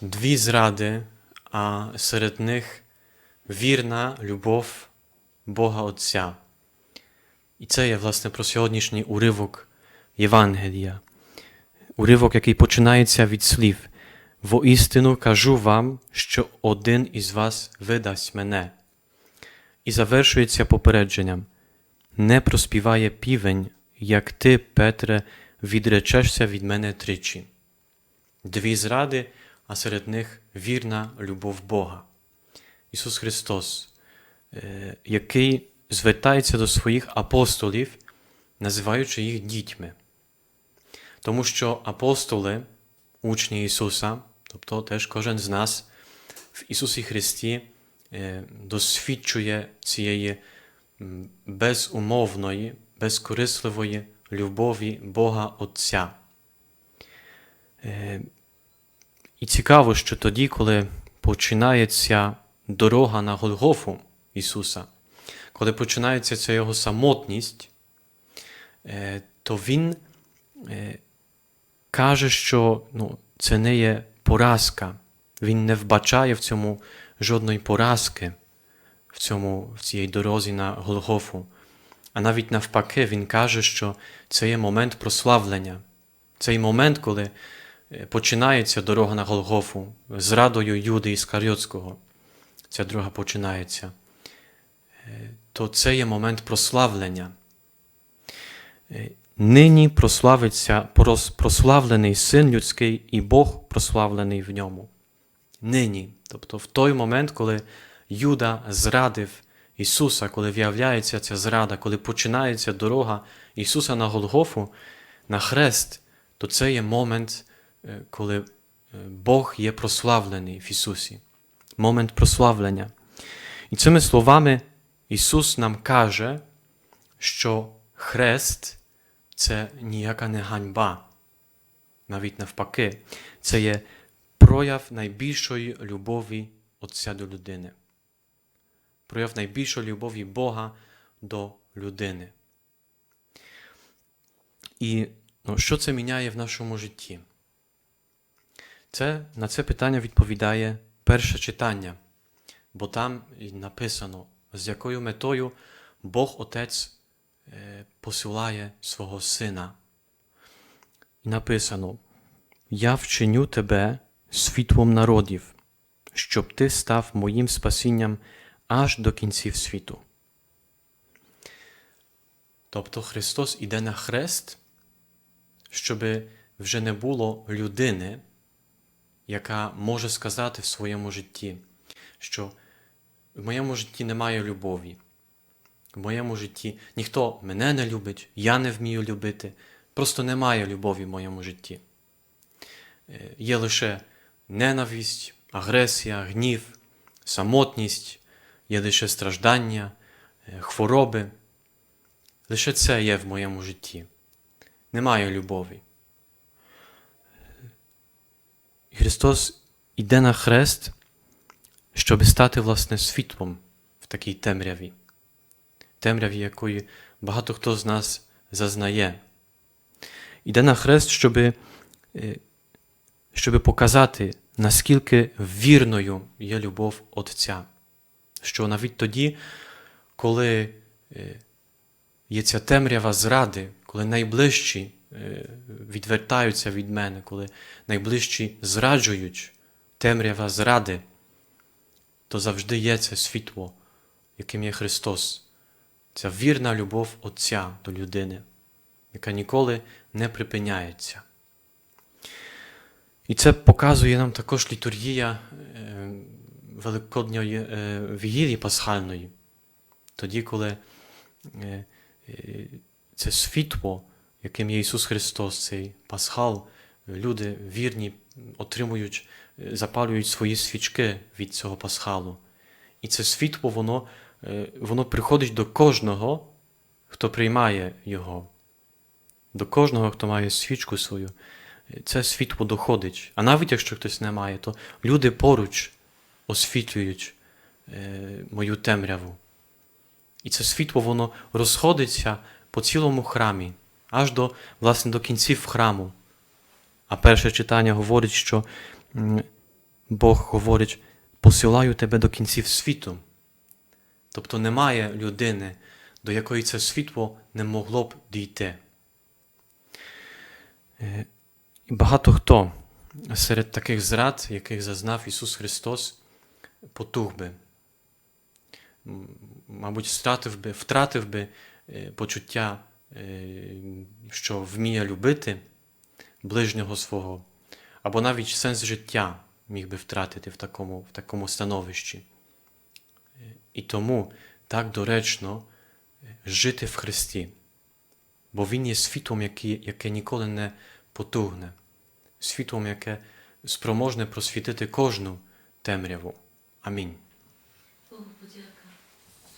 дві зради, а серед них вірна любов Бога Отця. І це є, власне, про сьогоднішній уривок Євангелія. Уривок, який починається від слів. Воістину кажу вам, що один із вас видасть мене. І завершується попередженням. Не проспіває півень, як ти, Петре, відречешся від мене тричі. Дві зради, а серед них вірна любов Бога. Ісус Христос, е, який звертається до своїх апостолів, називаючи їх дітьми. Тому що апостоли, учні Ісуса, тобто теж кожен з нас в Ісусі Христі е, досвідчує цієї безумовної, безкорисливої любові Бога Отця. І цікаво, що тоді, коли починається дорога на Голгофу Ісуса, коли починається ця Його самотність, е, то Він е, каже, що ну, це не є поразка. Він не вбачає в цьому жодної поразки в, цьому, в цій дорозі на Голгофу. А навіть навпаки, він каже, що це є момент прославлення. Цей момент, коли починається дорога на Голгофу з радою Юди Іскаріотського. Ця дорога починається. Е, То це є момент прославлення. Е, Нині прославиться прославлений Син людський і Бог прославлений в ньому. Нині, тобто в той момент, коли Юда зрадив Ісуса, коли виявляється ця зрада, коли починається дорога Ісуса на Голгофу, на хрест, то це є момент, е, коли е, Бог є прославлений в Ісусі. Момент прославлення. І цими словами Ісус нам каже, що хрест це ніяка не ганьба. Навіть навпаки, це є прояв найбільшої любові Отця до людини. Прояв найбільшої любові Бога до людини. І ну, що це міняє в нашому житті? Це, На це питання відповідає перше читання, бо там написано, з якою метою Бог Отець е, посилає свого Сина. І написано: Я вчиню тебе світлом народів, щоб ти став моїм спасінням аж до кінців світу. Тобто Христос іде на хрест, щоб вже не було людини, яка може сказати в своєму житті, що в моєму житті немає любові. В моєму житті ніхто мене не любить, я не вмію любити. Просто немає любові в моєму житті. Е, Є лише ненависть, агресія, гнів, самотність, є лише страждання, е, хвороби. Лише це є в моєму житті. Немає любові. І Христос йде на хрест, щоб стати власне світлом в такій темряві темряві якої багато хто з нас зазнає. Іде на хрест, щоб, щоб показати, наскільки вірною є любов Отця. Що навіть тоді, коли е, є ця темрява зради, коли найближчі е, відвертаються від мене, коли найближчі зраджують темрява зради, то завжди є це світло, яким є Христос. Ця вірна любов Отця до людини, яка ніколи не припиняється. І це показує нам також літургія е, Великодньої е, вігілії Пасхальної, тоді, коли е, це світло, яким є Ісус Христос, цей Пасхал, люди вірні отримують, запалюють свої свічки від цього Пасхалу. І це світло, воно воно приходить до кожного, хто приймає його, до кожного, хто має свічку свою. Це світло доходить. А навіть якщо хтось не має, то люди поруч освітлюють мою темряву. І це світло воно розходиться по цілому храмі, аж до, власне, до кінців храму. А перше читання говорить, що Бог говорить, посилаю тебе до кінців світу. Тобто немає людини, до якої це світло не могло б дійти. Е, багато хто серед таких зрад, яких зазнав Ісус Христос, потух би. Мабуть, втратив би, втратив би е, почуття, що вміє любити ближнього свого, або навіть сенс життя міг би втратити в такому, в такому становищі. Е, І тому так доречно е, жити в Христі, бо Він є світлом, яке, яке ніколи не потугне, світлом, яке спроможне просвітити кожну темряву. Амінь.